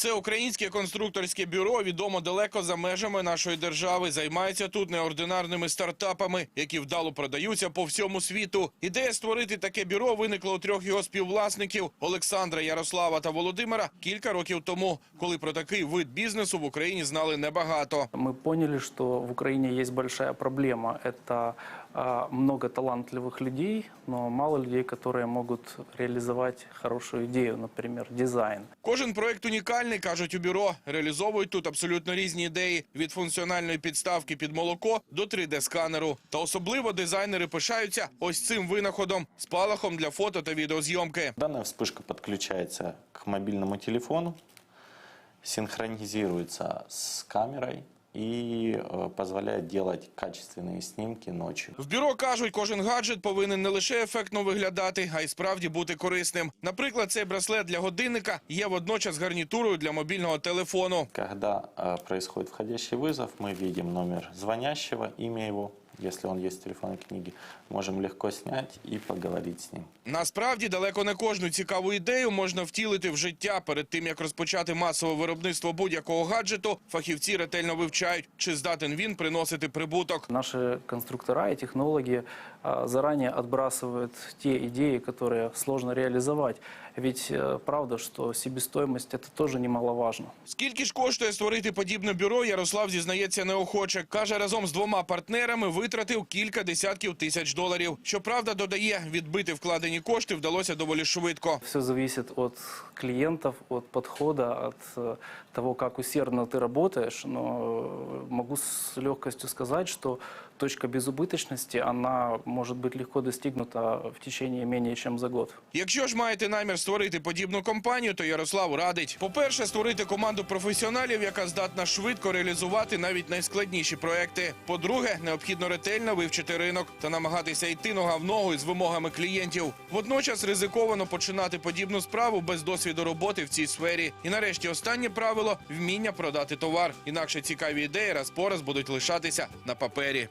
Це українське конструкторське бюро, відомо далеко за межами нашої держави. Займається тут неординарними стартапами, які вдало продаються по всьому світу. Ідея створити таке бюро виникла у трьох його співвласників Олександра, Ярослава та Володимира кілька років тому, коли про такий вид бізнесу в Україні знали небагато. Мы поняли, что в Украине есть большая проблема. Это а, много талантливых людей, но мало людей, которые могут реализовать хорошую идею, например, дизайн. Кожен проект унікальний, кажуть у бюро. Реалізовують тут абсолютно різні ідеї від функціональної підставки під молоко до 3D-сканеру. Та особливо дизайнери пишаються ось цим винаходом спалахом для фото та відеозйомки. Дана вспышка підключається к мобільному телефону, синхронізується з камерой и э, позволяет делать качественные снимки ночью. В бюро кажуть, кожен гаджет повинен не лише ефектно виглядати, а й справді бути корисним. Наприклад, цей браслет для годинника є водночас гарнітурою для мобільного телефону. Когда э, происходит входящий вызов, мы видим номер звонящего, имя его, если он есть в телефонной книге, можем легко снять и поговорить с ним. Насправді далеко не кожну цікаву ідею можна втілити в життя. Перед тим як розпочати масове виробництво будь-якого гаджету, фахівці ретельно вивчають, чи здатен він приносити прибуток. Наши конструктора и технологи а, заранее отбрасывают те идеи, которые сложно реализовать. Ведь э, правда, что себестоимость это тоже немаловажно. Скільки ж коштує створити подібне бюро, Ярослав зізнається неохоче. Каже, разом з двома партнерами витратив кілька десятків тисяч доларів. Щоправда, додає, відбити вкладені кошти вдалося доволі швидко. Все зависит от клиентов, от подхода, от э, того, как усердно ты работаешь. Но э, могу с легкостью сказать, что точка безубыточности, она может быть легко достигнута в течение менее чем за год. Якщо ж маєте намір створити подібну компанію, то Ярослав радить. По-перше, створити команду професіоналів, яка здатна швидко реалізувати навіть найскладніші проекти. По-друге, необхідно ретельно вивчити ринок та намагатися йти нога в ногу з вимогами клієнтів. Водночас ризиковано починати подібну справу без досвіду роботи в цій сфері. І нарешті останнє правило вміння продати товар. Інакше цікаві ідеї раз по раз будуть лишатися на папері.